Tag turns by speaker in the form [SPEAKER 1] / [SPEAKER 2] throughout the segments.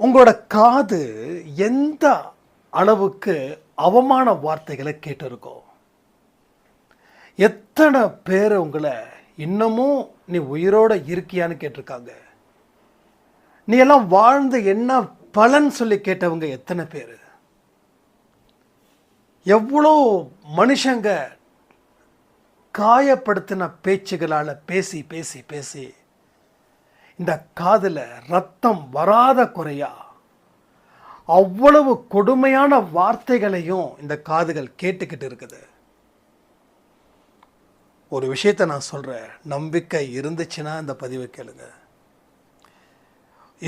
[SPEAKER 1] உங்களோட காது எந்த அளவுக்கு அவமான வார்த்தைகளை கேட்டிருக்கோம் எத்தனை பேர் உங்களை இன்னமும் நீ உயிரோட இருக்கியான்னு கேட்டிருக்காங்க? நீ எல்லாம் வாழ்ந்து என்ன பலன் சொல்லி கேட்டவங்க எத்தனை பேர்? எவ்வளோ மனுஷங்க காயப்படுத்தின பேச்சுகளால் பேசி பேசி பேசி இந்த காதில் ரத்தம் வராத குறையா? அவ்வளவு கொடுமையான வார்த்தைகளையும் இந்த காதுகள் கேட்டுக்கிட்டு இருக்குது. ஒரு விஷயத்தை நான் சொல்கிறேன் நம்பிக்கை இருந்துச்சுன்னா இந்த பதிவை கேளுங்க.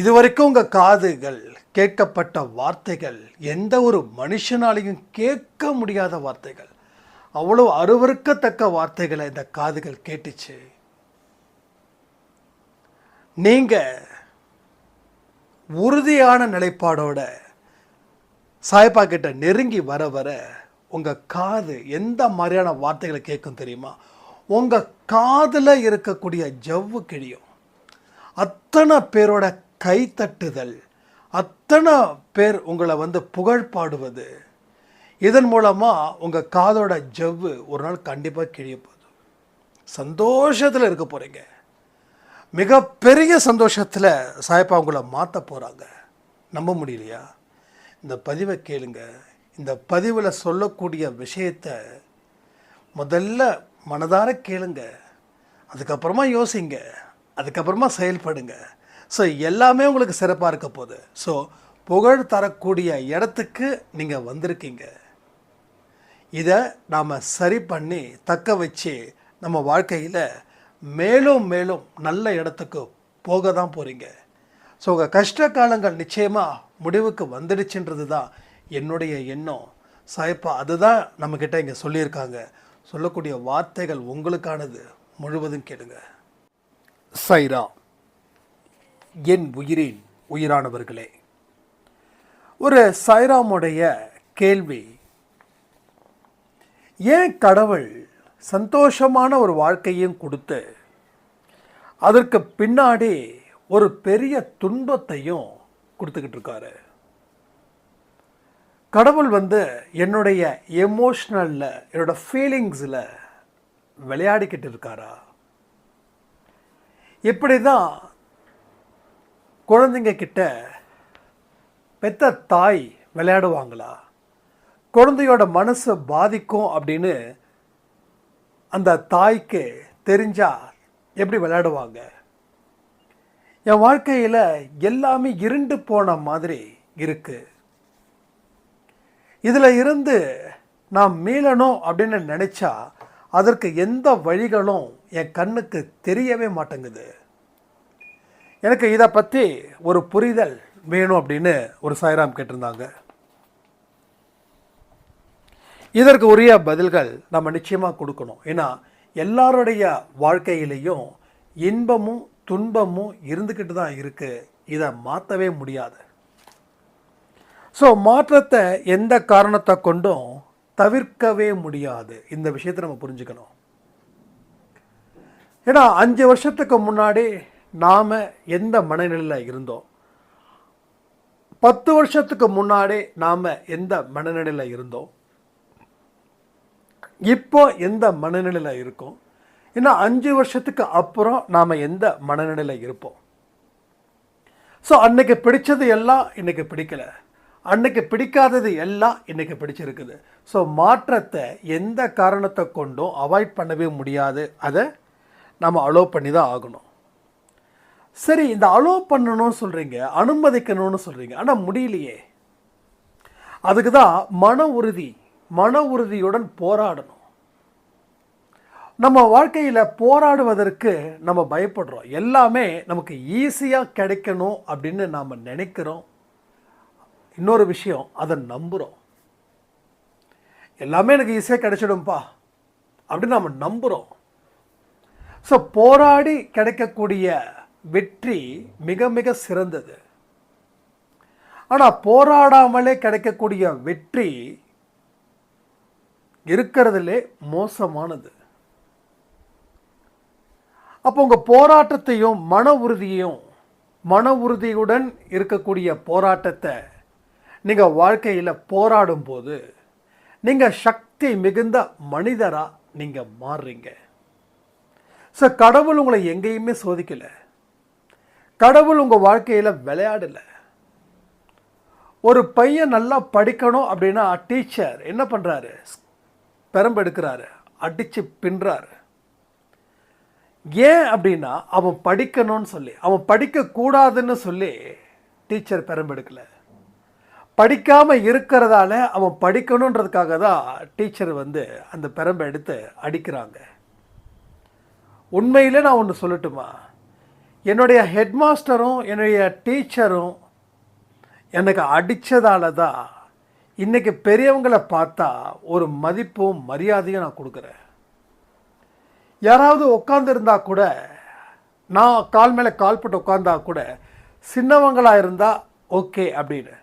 [SPEAKER 1] இதுவரைக்கும் உங்கள் காதுகள் கேட்கப்பட்ட வார்த்தைகள் எந்த ஒரு மனுஷனாலையும் கேட்க முடியாத வார்த்தைகள் அவ்வளோ அருவருக்கத்தக்க வார்த்தைகளை இந்த காதுகள் கேட்டுச்சு. நீங்கள் உறுதியான நிலைப்பாடோட சாய்ப்பா கிட்ட நெருங்கி வர வர உங்கள் காது எந்த மாதிரியான வார்த்தைகளை கேட்கும் தெரியுமா? உங்கள் காதில் இருக்கக்கூடிய ஜவ்வு கிழியும். அத்தனை பேரோட கைத்தட்டுதல் அத்தனை பேர் உங்களை வந்து புகழ் பாடுவது இதன் மூலமாக உங்கள் காதோட ஜவ்வு ஒரு நாள் கண்டிப்பாக கிழிய போகுது. சந்தோஷத்தில் இருக்க போகிறீங்க மிகப்பெரிய சந்தோஷத்தில் சாயப்பா உங்களை மாற்ற போகிறாங்க நம்ப முடியலையா? இந்த பதிவை கேளுங்க. இந்த பதிவில் சொல்லக்கூடிய விஷயத்தை முதல்ல மனதார கேளுங்க. அதுக்கப்புறமா யோசிங்க. அதுக்கப்புறமா செயல்படுங்க. ஸோ எல்லாமே உங்களுக்கு சிறப்பாக இருக்க போகுது. ஸோ புகழ் தரக்கூடிய இடத்துக்கு நீங்கள் வந்திருக்கீங்க. இதை நாம் சரி பண்ணி தக்க வச்சு நம்ம வாழ்க்கையில் மேலும் மேலும் நல்ல இடத்துக்கு போக தான் போகிறீங்க ஸோ உங்கள் கஷ்ட காலங்கள் நிச்சயமாக முடிவுக்கு வந்துடுச்சுன்றது தான் என்னுடைய எண்ணம். சாய்ப்பா அதுதான் நம்மக்கிட்ட இங்கே சொல்லியிருக்காங்க. சொல்லக்கூடிய வார்த்தைகள் உங்களுக்கானது. முழுவதும் கேளுங்க. சைரா என் உயிரின் உயிரானவர்களே. ஒரு சைராமுடைய கேள்வி ஏன் கடவுள் சந்தோஷமான ஒரு வாழ்க்கையும் கொடுத்து அதற்கு பின்னாடி ஒரு பெரிய துன்பத்தையும் கொடுத்துக்கிட்டு இருக்காரு. கடவுள் வந்து என்னுடைய எமோஷ்னலில் என்னோட ஃபீலிங்ஸில் விளையாடிக்கிட்டு இருக்காரா? இப்படி தான் குழந்தைங்க கிட்ட பெத்த தாய் விளையாடுவாங்களா? குழந்தையோட மனசை பாதிக்கும் அப்படின்னு அந்த தாய்க்கு தெரிஞ்சா எப்படி விளையாடுவாங்க? என் வாழ்க்கையில் எல்லாமே இருண்டு போன மாதிரி இருக்கு. இதில் இருந்து நான் மீளணும் அப்படின்னு நினச்சா அதற்கு எந்த வழிகளும் என் கண்ணுக்கு தெரியவே மாட்டேங்குது. எனக்கு இதை பற்றி ஒரு புரிதல் வேணும் அப்படின்னு ஒரு சாய்ராம் கேட்டிருந்தாங்க. இதற்கு உரிய பதில்கள் நம்ம நிச்சயமாக கொடுக்கணும். ஏன்னா எல்லாருடைய வாழ்க்கையிலையும் இன்பமும் துன்பமும் இருந்துக்கிட்டு தான் இருக்குது இதை மாற்றவே முடியாது. ஸோ மாற்றத்தை எந்த காரணத்தை கொண்டும் தவிர்க்கவே முடியாது. இந்த விஷயத்தை நம்ம புரிஞ்சுக்கணும். ஏன்னா அஞ்சு வருஷத்துக்கு முன்னாடி நாம் எந்த மனநிலையில் இருந்தோம்? பத்து வருஷத்துக்கு முன்னாடி நாம் எந்த மனநிலையில் இருந்தோம்? இப்போ எந்த மனநிலையில் இருக்கோம்? இன்னும் அஞ்சு வருஷத்துக்கு அப்புறம் நாம் எந்த மனநிலையில் இருப்போம்? ஸோ அன்னைக்கு பிடிச்சது எல்லாம் இன்னைக்கு பிடிக்கல. அன்னைக்கு பிடிக்காதது எல்லாம் இன்னைக்கு பிடிச்சிருக்குது. ஸோ மாற்றத்தை எந்த காரணத்தை கொண்டும் அவாய்ட் பண்ணவே முடியாது. அதை நம்ம அலோவ் பண்ணி தான் ஆகணும். சரி இந்த அலோவ் பண்ணணும்னு சொல்கிறீங்க அனுமதிக்கணும்னு சொல்கிறீங்க ஆனால் முடியலையே. அதுக்கு தான் மன உறுதி மன உறுதியுடன் போராடணும். நம்ம வாழ்க்கையில் போராடுவதற்கு நம்ம பயப்படுறோம். எல்லாமே நமக்கு ஈஸியாக கிடைக்கணும் அப்படின்னு நாம் நினைக்கிறோம். இன்னொரு விஷயம் அதை நம்புகிறோம் எல்லாமே எனக்கு ஈஸியாக கிடைச்சிடும்ப்பா அப்படின்னு நம்ம நம்புகிறோம் ஸோ போராடி கிடைக்கக்கூடிய வெற்றி மிக மிக சிறந்தது. ஆனால் போராடாமலே கிடைக்கக்கூடிய வெற்றி இருக்கிறதுலே மோசமானது. அப்போ உங்கள் போராட்டத்தையும் மன உறுதியையும் மன உறுதியுடன் இருக்கக்கூடிய போராட்டத்தை நீங்கள் வாழ்க்கையில் போராடும்போது நீங்கள் சக்தி மிகுந்த மனிதராக நீங்கள் மாறுறீங்க. ஸோ கடவுள் உங்களை எங்கேயுமே சோதிக்கலை. கடவுள் உங்கள் வாழ்க்கையில் விளையாடலை. ஒரு பையன் நல்லா படிக்கணும் அப்படின்னா டீச்சர் என்ன பண்ணுறாரு பெரம்பெடுக்கிறாரு அடித்து பின்றாரு. ஏன் அப்படின்னா அவன் படிக்கணும்னு சொல்லி அவன் படிக்கக்கூடாதுன்னு சொல்லி டீச்சர் பெரம்பெடுக்கலை படிக்காமல் இருக்கிறதால அவன் படிக்கணுன்றதுக்காக தான் டீச்சர் வந்து அந்த பெரம்பை எடுத்து அடிக்கிறாங்க. உண்மையில் நான் ஒன்று சொல்லட்டுமா? என்னுடைய ஹெட்மாஸ்டரும் என்னுடைய டீச்சரும் எனக்கு அடித்ததால தான் இன்றைக்கி பெரியவங்களை பார்த்தா ஒரு மதிப்பும் மரியாதையும் நான் கொடுக்குறேன். யாராவது உட்காந்துருந்தா கூட நான் கால் மேலே கால் போட்டு உட்காந்தா கூட சின்னவங்களாக இருந்தால் ஓகே அப்படின்னு.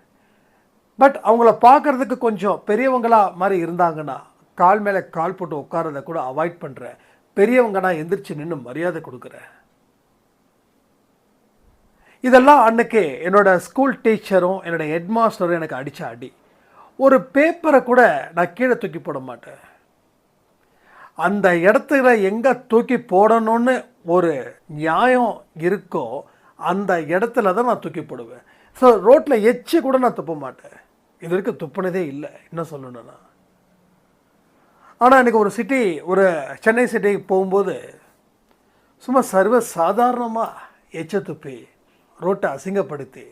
[SPEAKER 1] பட் அவங்கள பார்க்குறதுக்கு கொஞ்சம் பெரியவங்களாக மாதிரி இருந்தாங்கன்னா கால் மேலே கால் போட்டு உட்காரத கூட அவாய்ட் பண்ணுறேன் பெரியவங்க நான் எந்திரிச்சு நின்று மரியாதை கொடுக்குறேன் இதெல்லாம் அன்னைக்கு என்னோட ஸ்கூல் டீச்சரும் என்னோட ஹெட்மாஸ்டரும் எனக்கு அடித்த அடி. ஒரு பேப்பரை கூட நான் கீழே தூக்கி போட மாட்டேன். அந்த இடத்துல எங்கே தூக்கி போடணும்னு ஒரு நியாயம் இருக்கோ அந்த இடத்துல தான் நான் தூக்கி போடுவேன். ஸோ ரோட்டில் எச்சு கூட நான் துப்ப மாட்டேன். இது வரைக்கும் துப்புனதே இல்லை. என்ன சொல்லணும்னா. ஆனால் எனக்கு ஒரு சிட்டி ஒரு சென்னை சிட்டிக்கு போகும்போது சும்மா சர்வ சாதாரணமாக எச்ச துப்பி ரோட்டை அசிங்கப்படுத்தி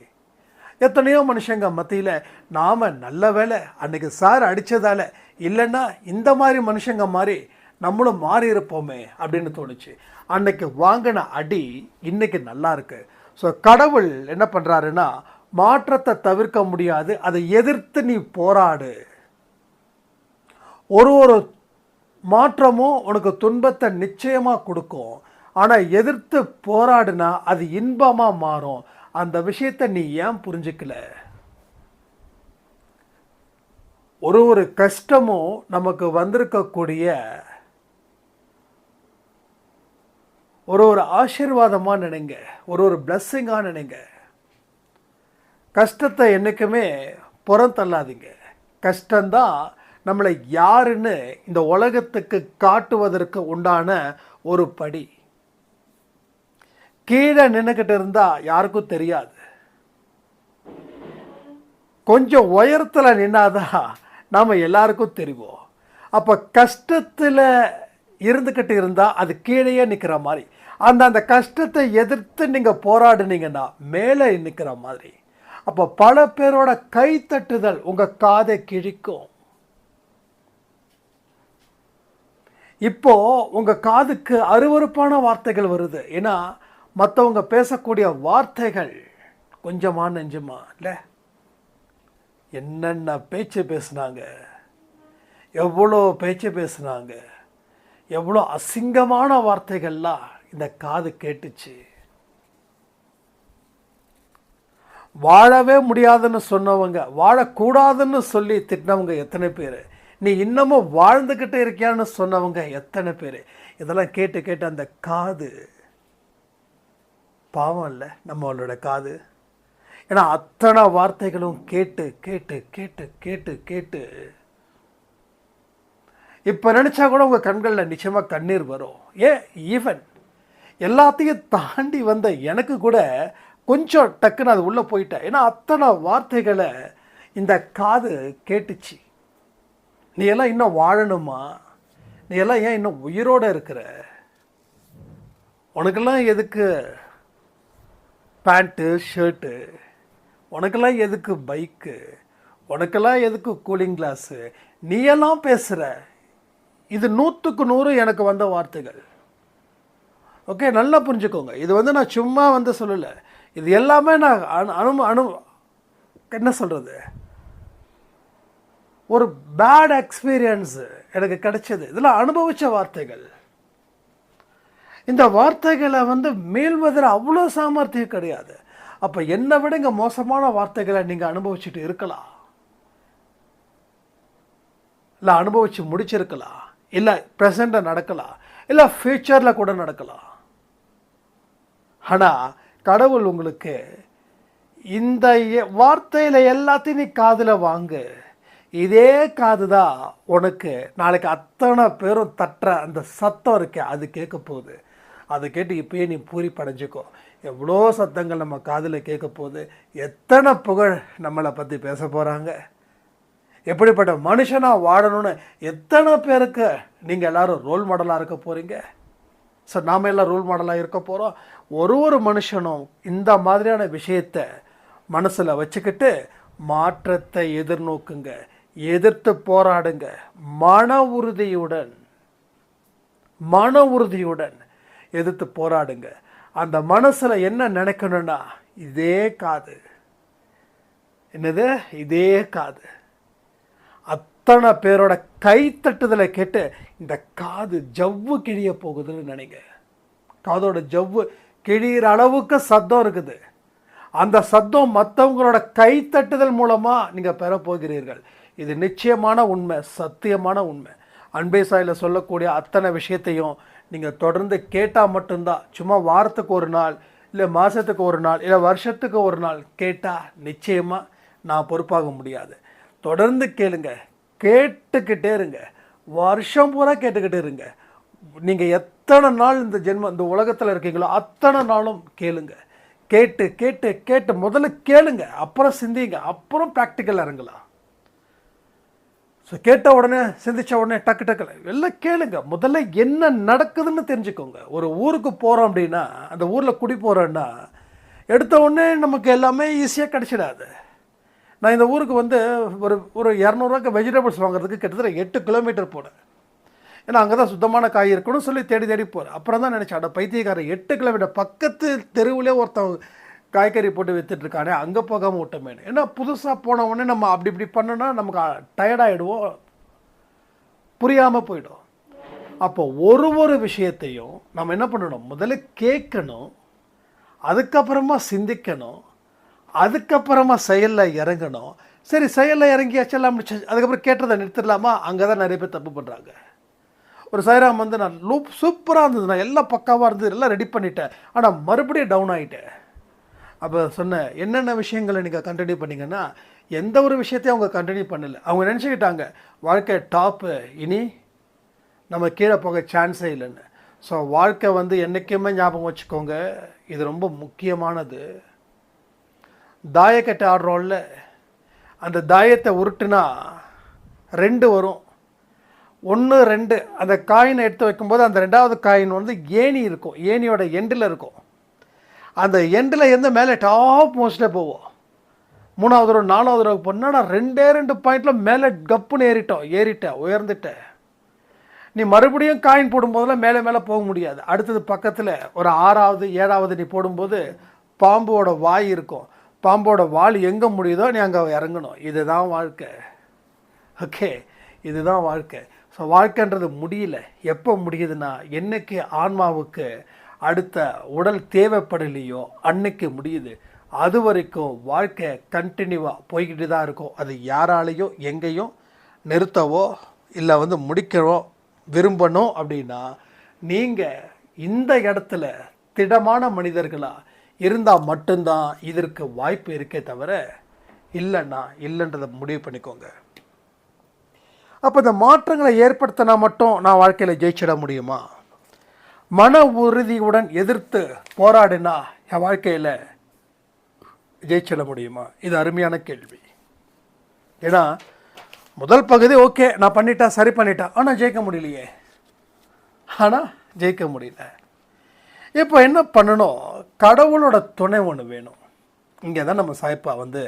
[SPEAKER 1] எத்தனையோ மனுஷங்க மத்தியில் நாம் நல்ல வேலை அன்னைக்கு சார் அடித்ததால் இல்லைன்னா இந்த மாதிரி மனுஷங்க மாதிரி நம்மளும் மாறி இருப்போமே அப்படின்னு தோணுச்சு. அன்னைக்கு வாங்கின அடி இன்னைக்கு நல்லா இருக்கு. ஸோ கடவுள் என்ன பண்ணுறாருன்னா மாற்றத்தை தவிர்க்க முடியாது அதை எதிர்த்து நீ போராடு. ஒரு ஒரு மாற்றமும் உனக்கு துன்பத்தை நிச்சயமாக கொடுக்கும். ஆனால் எதிர்த்து போராடுனா அது இன்பமாக மாறும். அந்த விஷயத்தை நீ ஏன் புரிஞ்சுக்கல? ஒரு ஒரு கஷ்டமும் நமக்கு வந்திருக்கக்கூடிய ஒரு ஒரு ஆசீர்வாதமாக நினைங்க ஒரு ஒரு பிளஸ்ஸிங்காக நினைங்க. கஷ்டத்தை என்றைக்குமே புறம் தள்ளாதீங்க. கஷ்டந்தான் நம்மளை யாருன்னு இந்த உலகத்துக்கு காட்டுவதற்கு உண்டான ஒரு படி. கீழே நின்றுக்கிட்டு இருந்தால் யாருக்கும் தெரியாது. கொஞ்சம் உயரத்தில் நின்னாதான் நாம் எல்லாருக்கும் தெரிவோம். அப்போ கஷ்டத்தில் இருந்துக்கிட்டு இருந்தால் அது கீழேயே நிற்கிற மாதிரி. அந்த அந்த கஷ்டத்தை எதிர்த்து நீங்கள் போராடுனீங்கன்னா மேலே நிற்கிற மாதிரி. அப்போ பல பேரோட கைத்தட்டுதல் உங்கள் காதை கிழிக்கும். இப்போ உங்கள் காதுக்கு அருவறுப்பான வார்த்தைகள் வருது. ஏன்னா மற்றவங்க பேசக்கூடிய வார்த்தைகள் கொஞ்சமா நெஞ்சமா இல்லை? என்னென்ன பேச்சு பேசுனாங்க? எவ்வளோ பேச்சு பேசுனாங்க? எவ்வளோ அசிங்கமான வார்த்தைகள்லாம் இந்த காது கேட்டுச்சு. வாழவே முடியாதுன்னு சொன்னவங்க வாழக்கூடாதுன்னு சொல்லி திட்டினவங்க எத்தனை பேர்? நீ இன்னமும் வாழ்ந்துக்கிட்டே இருக்கியான்னு சொன்னவங்க எத்தனை பேர்? இதெல்லாம் கேட்டு கேட்டு அந்த காது பாவம் இல்லை நம்மளோட காது. ஏன்னா அத்தனை வார்த்தைகளும் கேட்டு கேட்டு கேட்டு கேட்டு கேட்டு. இப்போ நினச்சா கூட உங்கள் கண்களில் நிச்சயமாக கண்ணீர் வரும். ஏன்? ஈவன் எல்லாத்தையும் தாண்டி வந்த எனக்கு கூட கொஞ்சம் டக்குன்னு அது உள்ளே போயிட்டேன் ஏன்னா அத்தனை வார்த்தைகளை இந்த காது கேட்டுச்சு. நீ எல்லாம் இன்னும் வாழணுமா? நீ எல்லாம் ஏன் இன்னும் உயிரோடு இருக்கிற? உனக்கெல்லாம் எதுக்கு பேண்ட்டு ஷர்ட்டு? உனக்கெல்லாம் எதுக்கு பைக்கு? உனக்கெல்லாம் எதுக்கு கூலிங் கிளாஸு? நீ எல்லாம் பேசுகிற இது நூற்றுக்கு நூறு எனக்கு வந்த வார்த்தைகள். ஓகே நல்லா புரிஞ்சுக்கோங்க. இது வந்து நான் சும்மா வந்து சொல்லலை. இது எல்லாமே நான் அனு அனு அனு என்ன சொல்கிறது ஒரு பேட் எக்ஸ்பீரியன்ஸு எனக்கு கிடைச்சது. இதெல்லாம் அனுபவித்த வார்த்தைகள். இந்த வார்த்தைகளை வந்து மேல்வதில் அவ்வளோ சாமர்த்தியம் கிடையாது. அப்போ என்னை விட இங்கே மோசமான வார்த்தைகளை நீங்கள் அனுபவிச்சுட்டு இருக்கலாம். இல்லை அனுபவித்து முடிச்சிருக்கலாம். இல்லை ப்ரெசண்ட்டில் நடக்கலாம். இல்லை ஃப்யூச்சரில் கூட நடக்கலாம். ஆனால் கடவுள் உங்களுக்கு இந்த வார்த்தையில் எல்லாத்தையும் நீ காதில் வாங்கு. இதே காது தான் உனக்கு நாளைக்கு அத்தனை பேரும் தட்டுற அந்த சத்தம் இருக்கே அது கேட்க போகுது. அதை கேட்டு இப்பயே நீ பூரி படைஞ்சிக்கோ. எவ்வளோ சத்தங்கள் நம்ம காதில் கேட்க போகுது. எத்தனை புகழ் நம்மளை பற்றி பேச போகிறாங்க எப்படிப்பட்ட மனுஷனாக வாழணும்னு எத்தனை பேருக்கு நீங்கள் எல்லாரும் ரோல் மாடலாக இருக்க போகிறீங்க ஸோ நாம் எல்லாம் ரோல் மாடலாக இருக்க போகிறோம் ஒரு ஒரு மனுஷனும் இந்த மாதிரியான விஷயத்தை மனசில் வச்சுக்கிட்டு மாற்றத்தை எதிர்நோக்குங்க. எதிர்த்து போராடுங்க. மன உறுதியுடன் மன உறுதியுடன் எதிர்த்து போராடுங்க. அந்த மனசில் என்ன நினைக்கணும்னா இதே காது. என்னது? இதே காது. அத்தனை பேரோட கைத்தட்டுதலை கேட்டு இந்த காது ஜவ்வு கிழிய போகுதுன்னு நினைங்க. காதோட ஜவ்வு கிழியிற அளவுக்கு சத்தம் இருக்குது. அந்த சத்தம் மற்றவங்களோட கைத்தட்டுதல் மூலமாக நீங்கள் பெற போகிறீர்கள். இது நிச்சயமான உண்மை சத்தியமான உண்மை. அன்பே சாயில் சொல்லக்கூடிய அத்தனை விஷயத்தையும் நீங்கள் தொடர்ந்து கேட்டால் மட்டும்தான். சும்மா வாரத்துக்கு ஒரு நாள் இல்லை மாதத்துக்கு ஒரு நாள் இல்லை வருஷத்துக்கு ஒரு நாள் கேட்டால் நிச்சயமாக நான் பொறுப்பாக முடியாது. தொடர்ந்து கேளுங்க கேட்டுக்கிட்டே இருங்க. வருஷம் பூரா கேட்டுக்கிட்டே இருங்க. நீங்கள் எத்தனை நாள் இந்த ஜென்மம் இந்த உலகத்தில் இருக்கீங்களோ அத்தனை நாளும் கேளுங்க. கேட்டு கேட்டு கேட்டு முதல்ல கேளுங்க. அப்புறம் சிந்திங்க. அப்புறம் ப்ராக்டிக்கல் இறங்கலாம். ஸோ கேட்ட உடனே சிந்திச்ச உடனே டக்கு டக்குல எல்லாம் கேளுங்க. முதல்ல என்ன நடக்குதுன்னு தெரிஞ்சுக்கோங்க. ஒரு ஊருக்கு போகிறோம் அப்படின்னா அந்த ஊரில் குடி போகிறோன்னா எடுத்த உடனே நமக்கு எல்லாமே ஈஸியாக கிடச்சிடாது. நான் இந்த ஊருக்கு வந்து ஒரு ஒரு இரநூறுவாக்கு வெஜிடபிள்ஸ் வாங்குறதுக்கு கிட்டத்தட்ட எட்டு கிலோமீட்டர் போனேன். ஏன்னா அங்கே தான் சுத்தமான காய் இருக்கணும்னு சொல்லி தேடி தேடி போகிறேன் அப்புறம் தான் நினச்சேன் அட பைத்தியக்காரன் எட்டு கிலோமீட்டர். பக்கத்து தெருவிலே ஒருத்தன் காய்கறி போட்டு விற்றுட்ருக்கானே அங்கே போகாமல் விட்டமேனு ஏன்னா புதுசாக போன உடனே நம்ம அப்படி இப்படி பண்ணோன்னா நமக்கு டயர்டாகிடுவோம் புரியாமல் போயிடும். அப்போ ஒரு ஒரு விஷயத்தையும் நம்ம என்ன பண்ணணும்? முதல்ல கேட்கணும். அதுக்கப்புறமா சிந்திக்கணும். அதுக்கப்புறமா செயலில் இறங்கணும். சரி செயலில் இறங்கியாச்செல்லாம் முடிச்சு அதுக்கப்புறம் கேட்டதை நிறுத்திடலாமா? அங்கே தான் நிறைய பேர் தப்பு பண்ணுறாங்க ஒரு சைராம் வந்து நான் லூப் சூப்பராக இருந்தது நான் எல்லாம் பக்காவாக இருந்தது எல்லாம் ரெடி பண்ணிட்டேன். ஆனால் மறுபடியும் டவுன் ஆகிட்டேன் அப்போ சொன்னேன் என்னென்ன விஷயங்களை நீங்கள் கண்டினியூ பண்ணிங்கன்னா எந்த ஒரு விஷயத்தையும் அவங்க கண்டினியூ பண்ணல. அவங்க நினச்சிக்கிட்டாங்க வாழ்க்கை டாப்பு இனி நம்ம கீழே போக சான்ஸே இல்லைன்னு. ஸோ வாழ்க்கை வந்து என்றைக்குமே ஞாபகம் வச்சுக்கோங்க இது ரொம்ப முக்கியமானது. தாயக்கட்டை ஆடுறோம்ல அந்த தாயத்தை உருட்டுனா ரெண்டு வரும். ஒன்று ரெண்டு அந்த காயினை எடுத்து வைக்கும்போது அந்த ரெண்டாவது காயின் வந்து ஏணி இருக்கும். ஏணியோட எண்டில் இருக்கும். அந்த எண்டில் இருந்து மேலே டாப் மோஸ்ட்டில் போவோம் மூணாவது ரூபா நாலாவது ரூபா பொண்ணா ரெண்டே ரெண்டு பாயிண்டில் மேலே கப்புன்னு ஏறிட்டோம். ஏறிட்டேன். உயர்ந்துட்டேன். நீ மறுபடியும் காயின் போடும்போதெல்லாம் மேலே மேலே போக முடியாது. அடுத்தது பக்கத்தில் ஒரு ஆறாவது ஏழாவது நீ போடும்போது பாம்போட வாய் இருக்கும். பாம்போட வால் எங்கே முடியுதோ நீ அங்கே இறங்கணும். இதுதான் வாழ்க்கை. ஓகே இதுதான் வாழ்க்கை. ஸோ வாழ்க்கைன்றது முடியல. எப்போ முடியுதுன்னா என்னைக்கு ஆன்மாவுக்கு அடுத்த உடல் தேவைப்படலையோ அன்னைக்கு முடியுது. அது வரைக்கும் வாழ்க்கை கண்டினியூவாக போய்கிட்டு தான் இருக்கும். அது யாராலையும் எங்கேயும் நிறுத்தவோ இல்லை வந்து முடிக்கவோ விரும்பணும் அப்படின்னா நீங்கள் இந்த இடத்துல திடமான மனிதர்களாக இருந்தால் மட்டும்தான் இதற்கு வாய்ப்பு இருக்கே தவிர இல்லைன்னா இல்லைன்றதை முடிவு பண்ணிக்கோங்க. அப்போ இந்த மாற்றங்களை ஏற்படுத்தினா மட்டும் நான் வாழ்க்கையில் ஜெயிச்சிட முடியுமா? மன உறுதியுடன் எதிர்த்து போராடினா என் வாழ்க்கையில் ஜெயிச்சிட முடியுமா? இது அருமையான கேள்வி. ஏன்னா முதல் பகுதி ஓகே நான் பண்ணிட்டேன் சரி பண்ணிட்டேன் ஆனால் ஜெயிக்க முடியலையே. ஆனால் ஜெயிக்க முடியல. இப்போ என்ன பண்ணணும்? கடவுளோட துணை ஒன்று வேணும். இங்கே தான் நம்ம சாய்ப்பா வந்து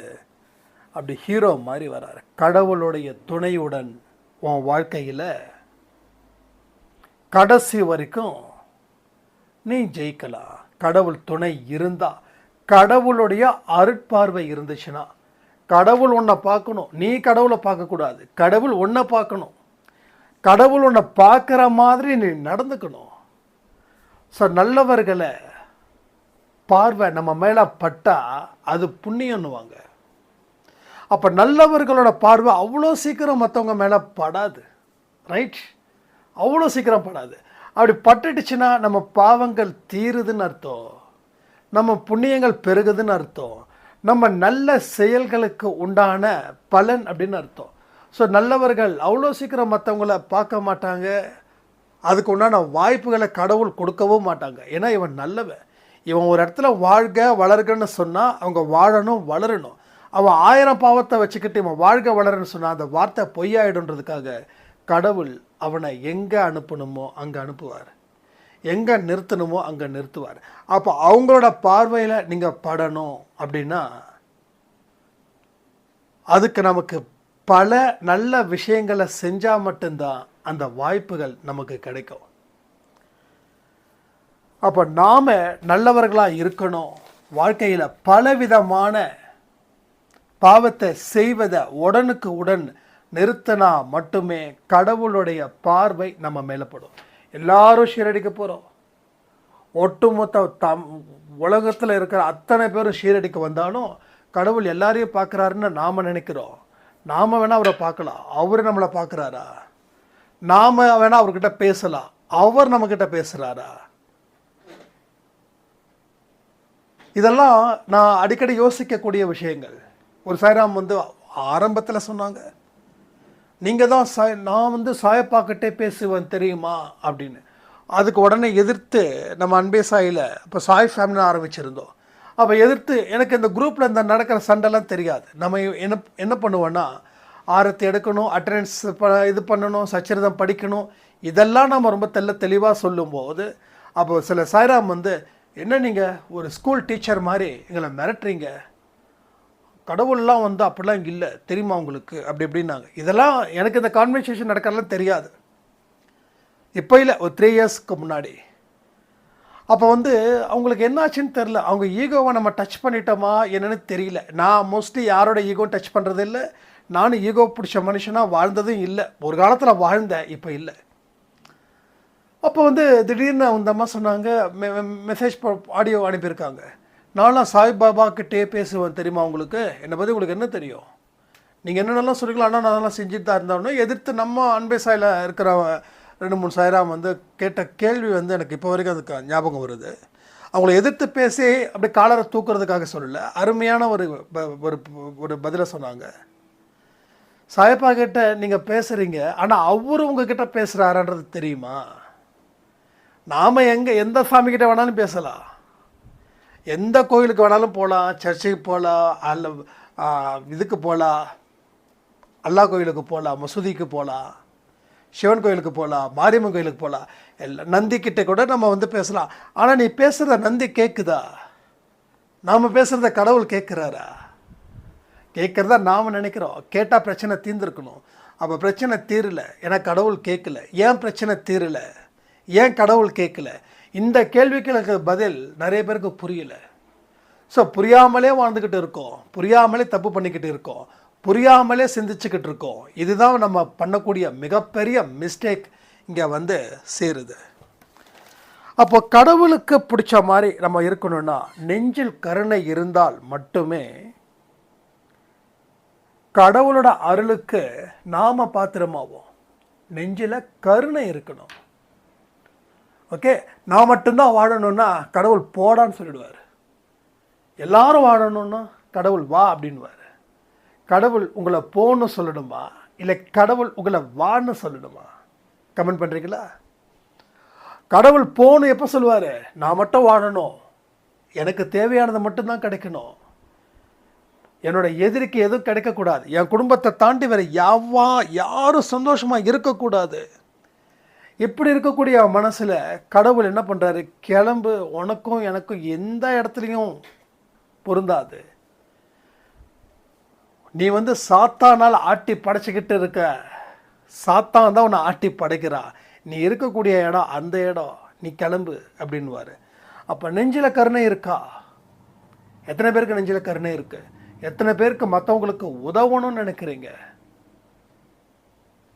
[SPEAKER 1] அப்படி ஹீரோ மாதிரி வராரு. கடவுளுடைய துணையுடன் உன் வாழ்க்கையில் கடைசி வரைக்கும் நீ ஜெயிக்கலாம் கடவுள் துணை இருந்தால் கடவுளுடைய அருட்பார்வை இருந்துச்சுன்னா கடவுள் உன்னை பார்க்கணும். நீ கடவுளை பார்க்கக்கூடாது. கடவுள் உன்னை பார்க்கணும். கடவுள் உன்னை பார்க்குற மாதிரி நீ நடந்துக்கணும். ஸோ நல்லவர்களை பார்வை நம்ம மேலே பட்டால் அது புண்ணியம்னுவாங்க. அப்போ நல்லவர்களோட பார்வை அவ்வளோ சீக்கிரம் மற்றவங்க மேலே படாது. ரைட் அவ்வளோ சீக்கிரம் படாது. அப்படி பட்டுடுச்சுன்னா நம்ம பாவங்கள் தீருதுன்னு அர்த்தம். நம்ம புண்ணியங்கள் பெருகுதுன்னு அர்த்தம். நம்ம நல்ல செயல்களுக்கு உண்டான பலன் அப்படின்னு அர்த்தம். ஸோ நல்லவர்கள் அவ்வளோ சீக்கிரம் மற்றவங்கள பார்க்க மாட்டாங்க. அதுக்கு உண்டான வாய்ப்புகளை கடவுள் கொடுக்கவும் மாட்டாங்க. ஏன்னா இவன் நல்லவன். இவன் ஒரு இடத்துல வாழ்க வளர்கன்னு சொன்னால் அவங்க வாழணும் வளரணும். அவன் ஆயிரம் பாவத்தை வச்சுக்கிட்டு இவன் வாழ்க வளரன்னு சொன்னால் அந்த வார்த்தை பொய்யாயிடுன்றதுக்காக கடவுள் அவனை எங்கே அனுப்பணுமோ அங்கே அனுப்புவார். எங்கே நிறுத்தணுமோ அங்கே நிறுத்துவார். அப்போ அவங்களோட பார்வையில் நீங்கள் படணும் அப்படின்னா அதுக்கு நமக்கு பல நல்ல விஷயங்களை செஞ்சால் மட்டும்தான் அந்த வாய்ப்புகள் நமக்கு கிடைக்கும். அப்போ நாம் நல்லவர்களாக இருக்கணும். வாழ்க்கையில் பலவிதமான பாவத்தை செய்வதை உடனுக்கு உடன் நிறுத்தினா மட்டுமே கடவுளுடைய பார்வை நம்ம மேலப்படும் எல்லாரும் ஷீரடிக்க போகிறோம் ஒட்டுமொத்த தம் உலகத்தில் இருக்கிற அத்தனை பேரும் ஷீரடிக்க வந்தாலும் கடவுள் எல்லாரையும் பார்க்குறாருன்னு நாம் நினைக்கிறோம். நாம் வேணால் அவரை பார்க்கலாம். அவர் நம்மளை பார்க்குறாரா? நாம் வேணால் அவர்கிட்ட பேசலாம். அவர் நம்மக்கிட்ட பேசுகிறாரா இதெல்லாம் நான் அடிக்கடி யோசிக்கக்கூடிய விஷயங்கள். ஒரு சாய்ராம் வந்து ஆரம்பத்தில் சொன்னாங்க. நீங்கள் தான் சாய் நான் வந்து சாயப்பாக்கிட்டே பேசுவேன் தெரியுமா? அப்படின்னு. அதுக்கு உடனே எதிர்த்து நம்ம அன்பே சாயில் இப்போ சாய் ஃபேமிலி ஆரம்பிச்சிருந்தோம். அப்போ எதிர்த்து எனக்கு இந்த குரூப்பில் இந்த நடக்கிற சண்டைலாம் தெரியாது. நம்ம என்ன என்ன பண்ணுவோன்னா ஆரத்தை எடுக்கணும் அட்டண்டன்ஸ் ப இது பண்ணணும் சச்சரிதம் படிக்கணும் இதெல்லாம் நம்ம ரொம்ப தெல்ல தெளிவாக சொல்லும்போது அப்போ சில சாய்ராம் வந்து என்ன நீங்கள் ஒரு ஸ்கூல் டீச்சர் மாதிரி எங்களை மிரட்டுறீங்க? கடவுள்லாம் வந்து அப்படிலாம் இங்கே இல்லை தெரியுமா உங்களுக்கு? அப்படி இப்படின்னாங்க. இதெல்லாம் எனக்கு இந்த கான்வர்சேஷன் நடக்கிறதுலாம் தெரியாது. இப்போ இல்லை ஒரு த்ரீ இயர்ஸ்க்கு முன்னாடி. அப்போ வந்து அவங்களுக்கு என்னாச்சுன்னு தெரில அவங்க ஈகோவை நம்ம டச் பண்ணிட்டோமா என்னென்னு தெரியல. நான் மோஸ்ட்லி யாரோட ஈகோ டச் பண்ணுறது இல்லை. நானும் ஈகோ பிடிச்ச மனுஷனாக வாழ்ந்ததும் இல்லை. ஒரு காலத்தில் வாழ்ந்தேன் இப்போ இல்லை. அப்போ வந்து திடீர்னு அந்த அம்மா சொன்னாங்க மெசேஜ் ஆடியோ அனுப்பியிருக்காங்க. நான்லாம் சாய்பாபா கிட்டே பேசுவேன் தெரியுமா உங்களுக்கு? என்னை பற்றி உங்களுக்கு என்ன தெரியும்? நீங்கள் என்னென்னலாம் சொல்லிக்கலாம் ஆனால் நான் அதெல்லாம் செஞ்சுட்டு தான் இருந்தோம்னா எதிர்த்து நம்ம அன்பே சாயில் இருக்கிற ரெண்டு மூணு சாயிராம் வந்து கேட்ட கேள்வி வந்து எனக்கு இப்போ வரைக்கும் அதுக்கு ஞாபகம் வருது. அவங்கள எதிர்த்து பேசி அப்படியே காலரை தூக்குறதுக்காக சொல்லலை. அருமையான ஒரு ப- ஒரு ஒரு பதிலை சொன்னாங்க. சாயப்பா கிட்ட நீங்கள் பேசுகிறீங்க ஆனால் அவரு உங்ககிட்ட பேசுகிறாரன்றது தெரியுமா? நாம் எங்கே எந்த சாமி வேணாலும் பேசலாம். எந்த கோயிலுக்கு வேணாலும் போகலாம் சர்ச்சுக்கு போகலாம் அல்ல இதுக்கு போகலாம் அல்லா கோயிலுக்கு போகலாம் மசூதிக்கு போகலாம் சிவன் கோயிலுக்கு போகலாம் மாரியம்மன் கோயிலுக்கு போகலாம் எல்லாம் நந்திக்கிட்ட கூட நம்ம வந்து பேசலாம். ஆனால் நீ பேசுகிறத நந்தி கேட்குதா நாம் பேசுகிறத கடவுள் கேட்குறாரா கேட்குறதா நாம் நினைக்கிறோம். கேட்டால் பிரச்சனை தீர்ந்துருக்கணும். அப்போ பிரச்சனை தீரலை. ஏன்னா கடவுள் கேட்கல ஏன் பிரச்சனை தீரலை? ஏன் கடவுள் கேட்கல இந்த கேள்விகளுக்கு பதில் நிறைய பேருக்கு புரியல. ஸோ புரியாமலே வாழ்ந்துக்கிட்டு இருக்கோம். புரியாமலே தப்பு பண்ணிக்கிட்டு இருக்கோம். புரியாமலே சிந்திச்சுக்கிட்டு இருக்கோம். இதுதான் நம்ம பண்ணக்கூடிய மிகப்பெரிய மிஸ்டேக் இங்கே வந்து சேருது. அப்போ கடவுளுக்கு பிடிச்ச மாதிரி நம்ம இருக்கணும்னா நெஞ்சில் கருணை இருந்தால் மட்டுமே கடவுளோட அருளுக்கு நாம் பாத்திரமாவோம். நெஞ்சில் கருணை இருக்கணும். ஓகே? நான் மட்டும்தான் வாழணும்னா கடவுள் போடான்னு சொல்லிடுவார். எல்லாரும் வாழணும்னா கடவுள் வா அப்படின்வார் கடவுள் உங்களை போன்னு சொல்லணுமா இல்லை கடவுள் உங்களை வான்னு சொல்லணுமா கமெண்ட் பண்ணுறீங்களா கடவுள் போன்னு எப்போ சொல்லுவார்? நான் மட்டும் வாழணும். எனக்கு தேவையானது மட்டும்தான் கிடைக்கணும். என்னோட எதிரிக்கு எதுவும் கிடைக்கக்கூடாது. என் குடும்பத்தை தாண்டி வேறு யாவா யாரும் சந்தோஷமாக இருக்கக்கூடாது. இப்படி இருக்கக்கூடிய மனசில் கடவுள் என்ன பண்ணுறாரு கிளம்பு உனக்கும் எனக்கும் எந்த இடத்துலையும் பொருந்தாது. நீ வந்து சாத்தானால் ஆட்டி படைச்சிக்கிட்டு இருக்க. சாத்தான் தான் உன்னை ஆட்டி படைக்கிறா. நீ இருக்கக்கூடிய இடம் அந்த இடம். நீ கிளம்பு அப்படின்வார் அப்போ நெஞ்சில் கருணை இருக்கா? எத்தனை பேருக்கு நெஞ்சில் கருணை இருக்கு? எத்தனை பேருக்கு மற்றவங்களுக்கு உதவணும்னு நினைக்கிறீங்க?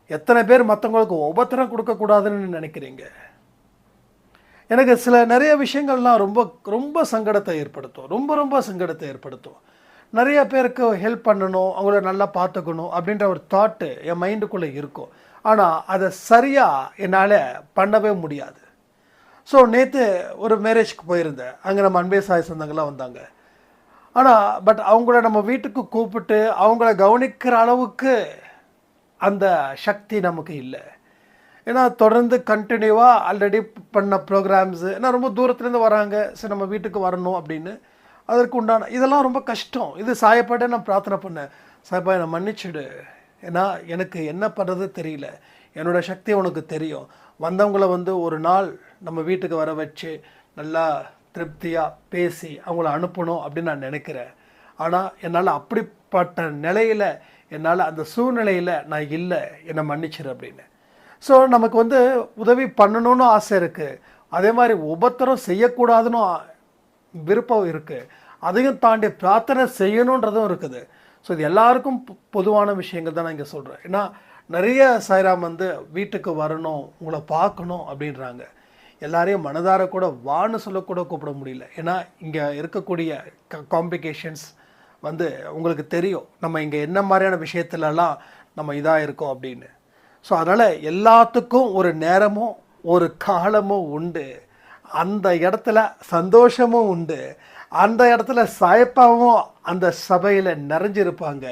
[SPEAKER 1] எத்தனை பேர் மற்றவங்களுக்கு உபத்திரம் கொடுக்கக்கூடாதுன்னு நினைக்கிறீங்க? எனக்கு சில நிறைய விஷயங்கள்லாம் ரொம்ப ரொம்ப சங்கடத்தை ஏற்படுத்தும். ரொம்ப ரொம்ப சங்கடத்தை ஏற்படுத்தும். நிறைய பேருக்கு ஹெல்ப் பண்ணணும் அவங்கள நல்லா பார்த்துக்கணும் அப்படின்ற ஒரு தாட்டு என் மைண்டுக்குள்ளே இருக்கும். ஆனால் அதை சரியாக என்னால் பண்ணவே முடியாது. ஸோ நேற்று ஒரு மேரேஜ்க்கு போயிருந்தேன். அங்கே நம்ம அன்பே சாய் சொந்தங்கள்லாம் வந்தாங்க. ஆனால் பட் அவங்கள நம்ம வீட்டுக்கு கூப்பிட்டு அவங்கள கவனிக்கிற அளவுக்கு அந்த சக்தி நமக்கு இல்லை. ஏன்னா தொடர்ந்து கண்டினியூவாக ஆல்ரெடி பண்ண ப்ரோக்ராம்ஸு ஏன்னா ரொம்ப தூரத்துலேருந்து வராங்க. சரி நம்ம வீட்டுக்கு வரணும் அப்படின்னு. அதற்கு உண்டான இதெல்லாம் ரொம்ப கஷ்டம். இது சாயப்பாட்டே நான் பிரார்த்தனை பண்ணேன். சாயப்பா என்னை மன்னிச்சிடு. ஏன்னா எனக்கு என்ன பண்ணுறது தெரியல. என்னோட சக்தி உனக்கு தெரியும். வந்தவங்கள வந்து ஒரு நாள் நம்ம வீட்டுக்கு வர வச்சு நல்லா திருப்தியாக பேசி அவங்கள அனுப்பணும் அப்படின்னு நான் நினைக்கிறேன். ஆனால் என்னால் அப்படிப்பட்ட நிலையில் என்னால் அந்த சூழ்நிலையில் நான் இல்லை என்னை மன்னிச்சிரு அப்படின்னு. ஸோ நமக்கு வந்து உதவி பண்ணணும்னு ஆசை இருக்குது அதே மாதிரி உபத்திரம் செய்யக்கூடாதுன்னு விருப்பம் இருக்குது அதையும் தாண்டி பிரார்த்தனை செய்யணுன்றதும் இருக்குது. ஸோ இது எல்லாருக்கும் பொ- பொதுவான விஷயங்கள் தான் நான் இங்கே சொல்கிறேன் ஏன்னா நிறைய சாய்ராம் வந்து வீட்டுக்கு வரணும் உங்களை பார்க்கணும் அப்படின்றாங்க. எல்லாரையும் மனதார கூட வான்னு சொல்லக்கூட கூப்பிட முடியல. ஏன்னா இங்கே இருக்கக்கூடிய காம்ப்ளிகேஷன்ஸ் வந்து உங்களுக்கு தெரியும். நம்ம இங்கே என்ன மாதிரியான விஷயத்துலலாம் நம்ம இதாக இருக்கோம் அப்படின்னு. ஸோ அதனால் எல்லாத்துக்கும் ஒரு நேரமும் ஒரு காலமும் உண்டு. அந்த இடத்துல சந்தோஷமும் உண்டு. அந்த இடத்துல சாயப்பாவும் அந்த சபையில் நிறைஞ்சிருப்பாங்க.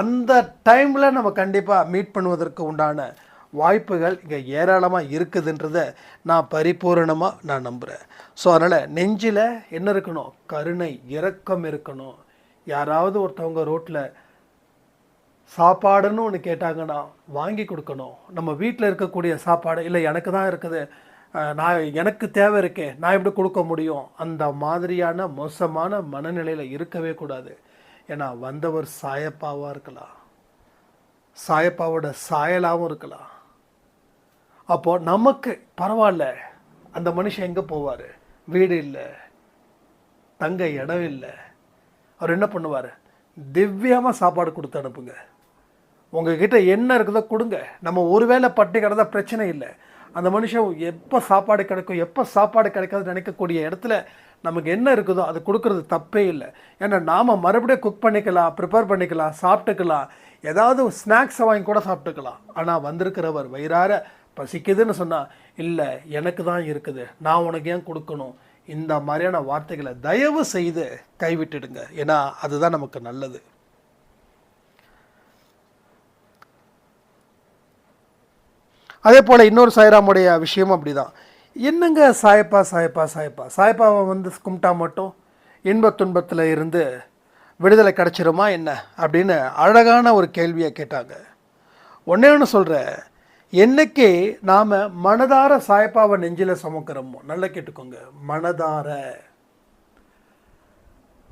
[SPEAKER 1] அந்த டைமில் நம்ம கண்டிப்பாக மீட் பண்ணுவதற்கு உண்டான வாய்ப்புகள் இங்கே ஏராளமாக இருக்குதுன்றதை நான் பரிபூரணமாக நான் நம்புகிறேன் ஸோ அதனால் நெஞ்சில் என்ன இருக்கணும்? கருணை இரக்கம் இருக்கணும். யாராவது ஒருத்தவங்க ரோட்டில் சாப்பாடுன்னு ஒன்று கேட்டாங்கன்னா வாங்கி கொடுக்கணும். நம்ம வீட்டில் இருக்கக்கூடிய சாப்பாடு இல்லை எனக்கு தான் இருக்குது. நான் எனக்கு தேவை இருக்கே. நான் எப்படி கொடுக்க முடியும்? அந்த மாதிரியான மோசமான மனநிலையில் இருக்கவே கூடாது. ஏன்னா வந்தவர் சாயப்பாவாக இருக்கலாம். சாயப்பாவோட சாயலாகவும் இருக்கலாம். அப்போது நமக்கு பரவாயில்ல. அந்த மனுஷன் எங்கே போவார்? வீடு இல்லை. தங்க இடம் இல்லை. அவர் என்ன பண்ணுவார்? திவ்யமாக சாப்பாடு கொடுத்து அனுப்புங்க. உங்ககிட்ட என்ன இருக்குதோ கொடுங்க. நம்ம ஒருவேளை பட்டி கிடந்தா பிரச்சனை இல்லை. அந்த மனுஷன் எப்போ சாப்பாடு கிடைக்கும் எப்போ சாப்பாடு கிடைக்காதுன்னு நினைக்கக்கூடிய இடத்துல நமக்கு என்ன இருக்குதோ அது கொடுக்கறது தப்பே இல்லை. ஏன்னா நாம் மறுபடியும் குக் பண்ணிக்கலாம் ப்ரிப்பேர் பண்ணிக்கலாம் சாப்பிட்டுக்கலாம். ஏதாவது ஸ்நாக்ஸை வாங்கி கூட சாப்பிட்டுக்கலாம். ஆனால் வந்திருக்கிறவர் வயிறார பசிக்குதுன்னு சொன்னால் இல்லை எனக்கு தான் இருக்குது. நான் உனக்கு ஏன் கொடுக்கணும்? இந்த மாதிரியான வார்த்தைகளை தயவு செய்து கைவிட்டுடுங்க. ஏன்னா அதுதான் நமக்கு நல்லது. அதே போல் இன்னொரு சாய்ராமுடைய விஷயம் அப்படிதான். என்னங்க சாயப்பா சாயப்பா சாயப்பா? சாயப்பாவை வந்து கும்பிட்டா மட்டும் இன்ப துன்பத்தில் இருந்து விடுதலை கிடச்சிருமா என்ன? அப்படின்னு அழகான ஒரு கேள்வியை கேட்டாங்க. ஒன்றே ஒன்று சொல்கிறேன் என்னைக்கு நாம் மனதார சாயப்பாவை நெஞ்சில் சுமக்கிறோமோ? நல்லா கேட்டுக்கோங்க. மனதார.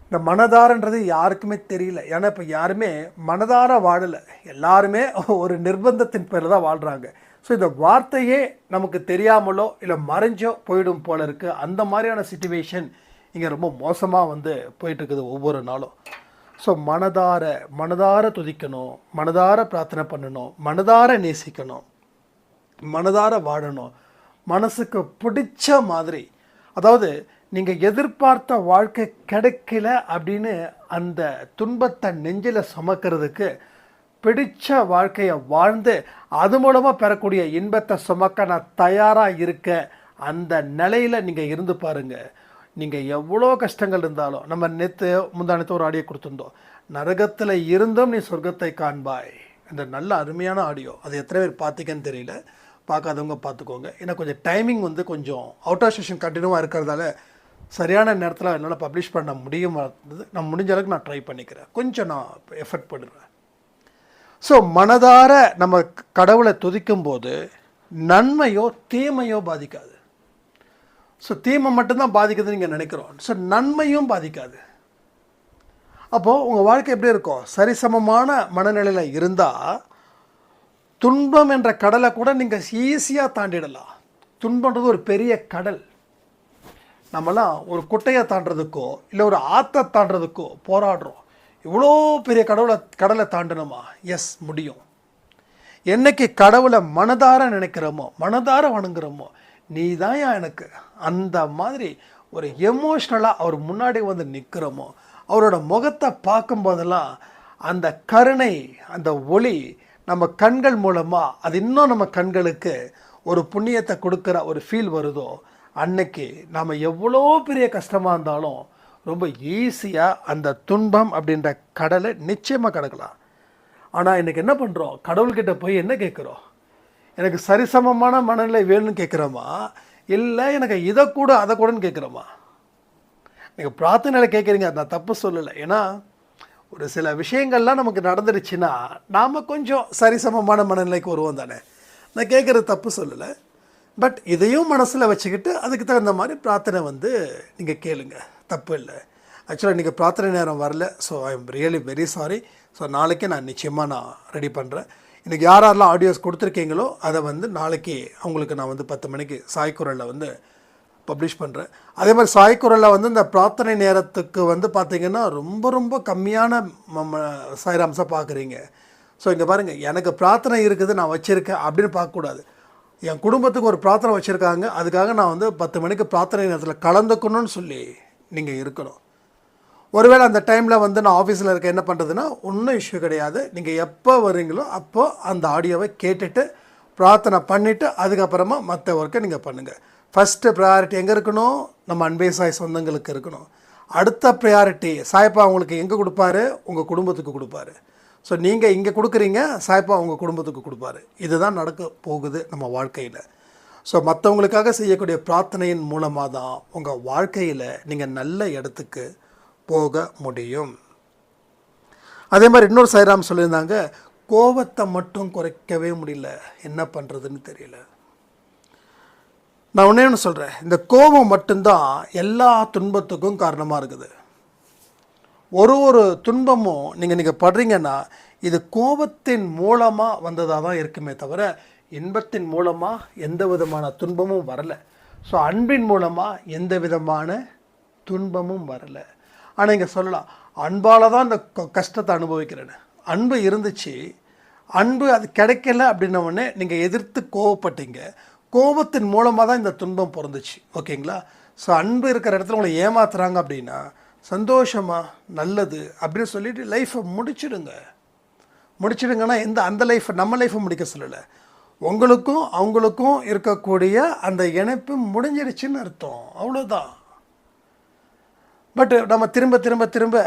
[SPEAKER 1] இந்த மனதாரன்றது யாருக்குமே தெரியல. ஏன்னா இப்போ யாருமே மனதார வாழலை. எல்லாருமே ஒரு நிர்பந்தத்தின் பேரில் தான் வாழ்கிறாங்க ஸோ இந்த வார்த்தையே நமக்கு தெரியாமலோ இல்லை மறைஞ்சோ போயிடும் போல இருக்குது அந்த மாதிரியான சுச்சுவேஷன் இங்கே ரொம்ப மோசமாக வந்து போயிட்டுருக்குது ஒவ்வொரு நாளும். ஸோ மனதார மனதார துதிக்கணும். மனதார பிரார்த்தனை பண்ணணும். மனதார நேசிக்கணும். மனதார வாழணும். மனசுக்கு பிடிச்ச மாதிரி. அதாவது நீங்கள் எதிர்பார்த்த வாழ்க்கை கிடைக்கல அப்படின்னு அந்த துன்பத்தை நெஞ்சில் சுமக்கிறதுக்கு பிடிச்ச வாழ்க்கையை வாழ்ந்து அது மூலமாக பெறக்கூடிய இன்பத்தை சுமக்க நான் தயாராக இருக்க அந்த நிலையில் நீங்கள் இருந்து பாருங்கள் நீங்கள் எவ்வளோ கஷ்டங்கள் இருந்தாலும் நம்ம நேற்று முந்தானத்து ஒரு ஆடியோ கொடுத்துருந்தோம். நரகத்தில் இருந்தும் நீ சொர்க்கத்தை காண்பாய். அந்த நல்ல அருமையான ஆடியோ. அது எத்தனை பேர் பார்த்தீங்கன்னு தெரியல. பார்க்காதவங்க பார்த்துக்கோங்க. ஏன்னா கொஞ்சம் டைமிங் வந்து கொஞ்சம் அவுட் ஆஃப் ஸ்டேஷன் கண்டினியூவாக இருக்கிறதால சரியான நேரத்தில் என்னால் பப்ளிஷ் பண்ண முடியும்? நான் முடிஞ்ச அளவுக்கு நான் ட்ரை பண்ணிக்கிறேன். கொஞ்சம் நான் எஃபர்ட் பண்ணுறேன் ஸோ மனதார நம்ம கடவுளை துதிக்கும் போது நன்மையோ தீமையோ பாதிக்காது. ஸோ தீமை மட்டும்தான் பாதிக்குதுன்னு நீங்கள் நினைக்கிறோம். ஸோ நன்மையும் பாதிக்காது. அப்போது உங்கள் வாழ்க்கை எப்படி இருக்கும்? சரிசமமான மனநிலையில் இருந்தால் துன்பம் என்ற கடலை கூட நீங்கள் ஈஸியாக தாண்டிடலாம். துன்பன்றது ஒரு பெரிய கடல். நம்மலாம் ஒரு குட்டையை தாண்டுறதுக்கோ இல்லை ஒரு ஆற்றை தாண்டுறதுக்கோ போராடுறோம். இவ்வளோ பெரிய கடவுளை கடலை தாண்டணுமா எஸ் முடியும். என்னைக்கு கடவுளை மனதார நினைக்கிறோமோ மனதார வணங்குறோமோ நீ தான் எனக்கு அந்த மாதிரி ஒரு எமோஷ்னலாக அவர் முன்னாடி வந்து நிற்கிறோமோ அவரோட முகத்தை பார்க்கும்போதெல்லாம் அந்த கருணை அந்த ஒளி நம்ம கண்கள் மூலமாக அது இன்னும் நம்ம கண்களுக்கு ஒரு புண்ணியத்தை கொடுக்குற ஒரு ஃபீல் வருதோ அன்னைக்கு நாம் எவ்வளோ பெரிய கஷ்டமாக இருந்தாலும் ரொம்ப ஈஸியாக அந்த துன்பம் அப்படின்ற கடலை நிச்சயமாக கடக்கலாம். ஆனால் இன்றைக்கி என்ன பண்ணுறோம் கடவுள்கிட்ட போய் என்ன கேட்குறோம்? எனக்கு சரிசமமான மனநிலை வேணும்னு கேட்குறோமா? இல்லை எனக்கு இதை கூட அதை கூடன்னு கேட்குறோமா? நீங்கள் பிரார்த்தனையில் கேட்குறீங்க நான் தப்பு சொல்லலை. ஏன்னா ஒரு சில விஷயங்கள்லாம் நமக்கு நடந்துருச்சுன்னா நாம் கொஞ்சம் சரிசமமான மனநிலைக்கு வருவோம் தானே. நான் கேட்குறது தப்பு சொல்லலை. பட் இதையும் மனசில் வச்சுக்கிட்டு அதுக்கு தகுந்த மாதிரி பிரார்த்தனை வந்து நீங்கள் கேளுங்க. தப்பு இல்லை. ஆக்சுவலாக இன்றைக்கி பிரார்த்தனை நேரம் வரல. So I am really very sorry so நாளைக்கு நான் நிச்சயமாக நான் ரெடி பண்ணுறேன் இன்றைக்கி யார் யாரெல்லாம் ஆடியோஸ் கொடுத்துருக்கீங்களோ அதை வந்து நாளைக்கு அவங்களுக்கு நான் வந்து பத்து மணிக்கு சாய்க்குரலில் வந்து பப்ளிஷ் பண்ணுறேன் அதே மாதிரி சாய்க்குரலில் வந்து இந்த பிரார்த்தனை நேரத்துக்கு வந்து பார்த்திங்கன்னா ரொம்ப ரொம்ப கம்மியான சாய்ராம்ஸாக பார்க்குறீங்க ஸோ இங்கே பாருங்கள் எனக்கு பிரார்த்தனை இருக்குது நான் வச்சுருக்கேன் அப்படின்னு பார்க்கக்கூடாது. என் குடும்பத்துக்கு ஒரு பிரார்த்தனை வச்சுருக்காங்க அதுக்காக நான் வந்து பத்து மணிக்கு பிரார்த்தனை நேரத்தில் கலந்துக்கணும்னு சொல்லி நீங்கள் இருக்கணும். ஒருவேளை அந்த டைமில் வந்து நான் ஆஃபீஸில் இருக்க என்ன பண்ணுறதுன்னா ஒன்றும் இஷ்யூ கிடையாது. நீங்கள் எப்போ வரீங்களோ அப்போது அந்த ஆடியோவை கேட்டுட்டு பிரார்த்தனை பண்ணிவிட்டு அதுக்கப்புறமா மற்ற ஒர்க்கை நீங்கள் பண்ணுங்கள் ஃபஸ்ட்டு ப்ரையாரிட்டி எங்கே இருக்கணும்? நம்ம அன்பே சாய் சொந்தங்களுக்கு இருக்கணும். அடுத்த ப்ரையாரிட்டி சாய்ப்பா உங்களுக்கு எங்கே கொடுப்பாரு? உங்கள் குடும்பத்துக்கு கொடுப்பாரு. ஸோ நீங்கள் இங்கே கொடுக்குறீங்க சாய்ப்பா உங்கள் குடும்பத்துக்கு கொடுப்பாரு. இதுதான் நடக்க போகுது நம்ம வாழ்க்கையில். ஸோ மற்றவங்களுக்காக செய்யக்கூடிய பிரார்த்தனையின் மூலமாக தான் உங்கள் வாழ்க்கையில் நீங்கள் நல்ல இடத்துக்கு போக முடியும். அதே மாதிரி இன்னொரு சைராம் சொல்லியிருந்தாங்க கோபத்தை மட்டும் குறைக்கவே முடியல. என்ன பண்ணுறதுன்னு தெரியல. நான் ஒன்றே ஒன்று சொல்கிறேன் இந்த கோபம் மட்டும்தான் எல்லா துன்பத்துக்கும் காரணமாக இருக்குது. ஒரு ஒரு துன்பமும் நீங்கள் நீங்கள் படுறீங்கன்னா இது கோபத்தின் மூலமாக வந்ததாக தான் இருக்குமே தவிர இன்பத்தின் மூலமாக எந்த விதமான துன்பமும் வரலை. ஸோ அன்பின் மூலமாக எந்த விதமான துன்பமும் வரலை. ஆனால் இங்கே சொல்லலாம் அன்பால் தான் இந்த க- கஷ்டத்தை அனுபவிக்கிறேன்னு அன்பு இருந்துச்சு. அன்பு அது கிடைக்கல அப்படின்ன உடனே நீங்கள் எதிர்த்து கோவப்பட்டீங்க. கோபத்தின் மூலமாக தான் இந்த துன்பம் பிறந்துச்சு. ஓகேங்களா? ஸோ அன்பு இருக்கிற இடத்துல உங்களை ஏமாத்துறாங்க அப்படின்னா சந்தோஷமாக நல்லது அப்படின்னு சொல்லிட்டு லைஃப்பை முடிச்சிடுங்க. முடிச்சிடுங்கன்னா எந்த அந்த லைஃப்பை நம்ம லைஃப்பை முடிக்க சொல்லலை. உங்களுக்கும் அவங்களுக்கும் இருக்கக்கூடிய அந்த இணைப்பு முடிஞ்சிடுச்சுன்னு அர்த்தம். அவ்வளோதான் பட் நம்ம திரும்ப திரும்ப திரும்ப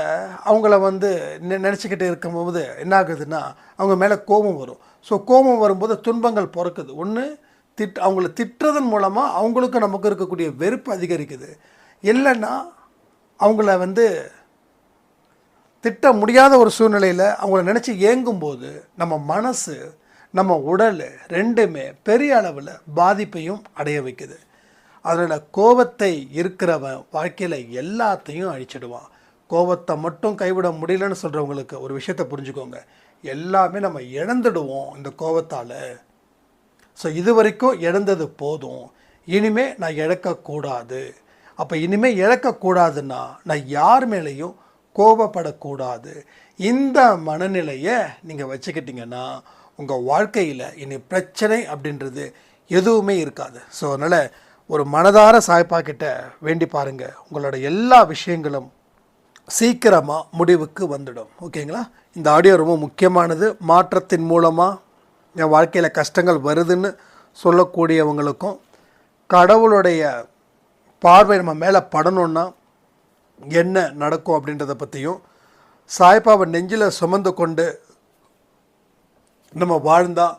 [SPEAKER 1] அவங்கள வந்து நெ- நினச்சிக்கிட்டு இருக்கும்போது என்ன ஆகுதுன்னா அவங்க மேலே கோபம் வரும். ஸோ கோபம் வரும்போது துன்பங்கள் பிறக்குது. ஒன்று திட் அவங்கள திட்டுறதன் மூலமாக அவங்களுக்கும் நமக்கு இருக்கக்கூடிய வெறுப்பு அதிகரிக்குது. இல்லைன்னா அவங்கள வந்து திட்ட முடியாத ஒரு சூழ்நிலையில் அவங்கள நினச்சி ஏங்கும்போது நம்ம மனசு நம்ம உடல் ரெண்டுமே பெரிய அளவில் பாதிப்பையும் அடைய வைக்குது. அதனால் கோபத்தை இருக்கிறவன் வாழ்க்கையில் எல்லாத்தையும் அழிச்சிடுவான். கோபத்தை மட்டும் கைவிட முடியலன்னு சொல்கிறவங்களுக்கு ஒரு விஷயத்தை புரிஞ்சுக்கோங்க. எல்லாமே நம்ம இழந்துடுவோம் இந்த கோபத்தால். ஸோ இது வரைக்கும் இழந்தது போதும். இனிமே நான் இழக்கக்கூடாது. அப்போ இனிமேல் இழக்கக்கூடாதுன்னா நான் யார் மேலேயும் கோபப்படக்கூடாது. இந்த மனநிலையை நீங்கள் வச்சுக்கிட்டிங்கன்னா உங்கள் வாழ்க்கையில் இனி பிரச்சனை அப்படின்றது எதுவுமே இருக்காது. ஸோ அதனால் ஒரு மனதார சாய்ப்பா கிட்ட வேண்டி பாருங்கள் உங்களோட எல்லா விஷயங்களும் சீக்கிரமாக முடிவுக்கு வந்துடும். ஓகேங்களா இந்த ஆடியோ ரொம்ப முக்கியமானது. மாற்றத்தின் மூலமாக என் வாழ்க்கையில் கஷ்டங்கள் வருதுன்னு சொல்லக்கூடியவங்களுக்கும் கடவுளுடைய பார்வை நம்ம மேலே படணுன்னா என்ன நடக்கும் அப்படின்றத பற்றியும் சாய்பாவை நெஞ்சில் சுமந்து கொண்டு நம்ம வாழ்ந்தால்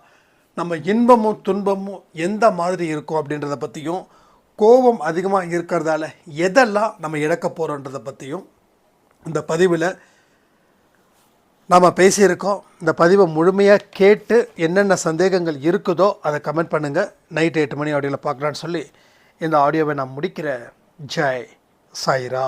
[SPEAKER 1] நம்ம இன்பமும் துன்பமும் எந்த மாதிரி இருக்கும் அப்படின்றத பற்றியும் கோபம் அதிகமாக இருக்கிறதால எதெல்லாம் நம்ம இழக்க போகிறோன்றதை பற்றியும் இந்த பதிவில் நாம் பேசியிருக்கோம். இந்த பதிவை முழுமையாக கேட்டு என்னென்ன சந்தேகங்கள் இருக்குதோ அதை கமெண்ட் பண்ணுங்கள் நைட் எட்டு மணி ஆடியோவில் பார்க்கலான்னு சொல்லி இந்த ஆடியோவை நான் முடிக்கிறேன். ஜெய் சாய்ரா